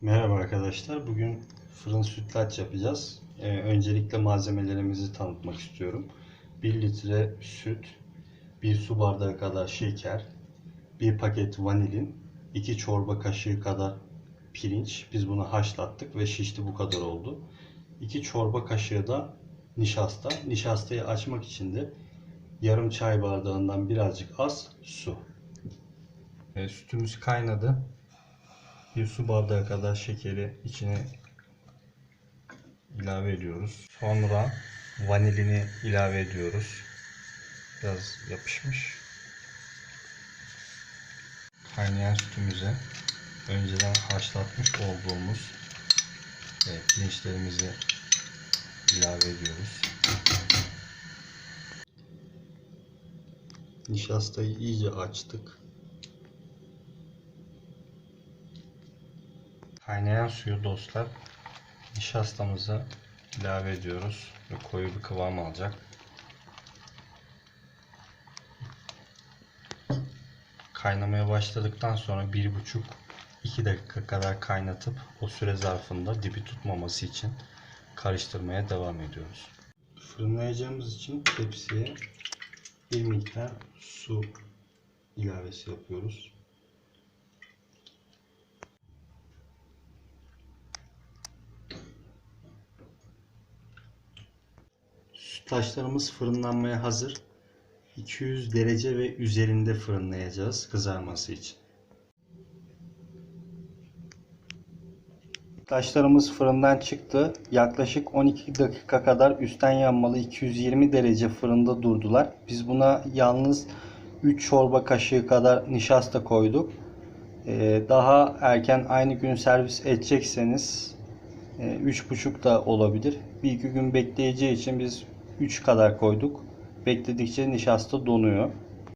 Merhaba arkadaşlar. Bugün fırın sütlaç yapacağız. Ee, öncelikle malzemelerimizi tanıtmak istiyorum. 1 litre süt, 1 su bardağı kadar şeker, 1 paket vanilin, 2 çorba kaşığı kadar pirinç. Biz bunu haşlattık ve şişti bu kadar oldu. 2 çorba kaşığı da nişasta. Nişastayı açmak için de yarım çay bardağından birazcık az su. Ee, sütümüz kaynadı. Bir su bardağı kadar şekeri içine ilave ediyoruz. Sonra vanilini ilave ediyoruz. Biraz yapışmış. Kaynayan sütümüze önceden haşlatmış olduğumuz e, pirinçlerimizi ilave ediyoruz. Nişastayı iyice açtık. Kaynayan suyu dostlar nişastamıza ilave ediyoruz ve koyu bir kıvam alacak. Kaynamaya başladıktan sonra 1,5-2 dakika kadar kaynatıp o süre zarfında dibi tutmaması için karıştırmaya devam ediyoruz. Fırınlayacağımız için tepsiye bir miktar su ilavesi yapıyoruz. Sütlaçlarımız fırınlanmaya hazır. 200 derece ve üzerinde fırınlayacağız kızarması için. Sütlaçlarımız fırından çıktı. Yaklaşık 12 dakika kadar üstten yanmalı 220 derece fırında durdular. Biz buna yalnız 3 çorba kaşığı kadar nişasta koyduk. Ee, Daha erken aynı gün servis edecekseniz e, 3,5 da olabilir. Bir iki gün bekleyeceği için biz 3 kadar koyduk. Bekledikçe nişasta donuyor.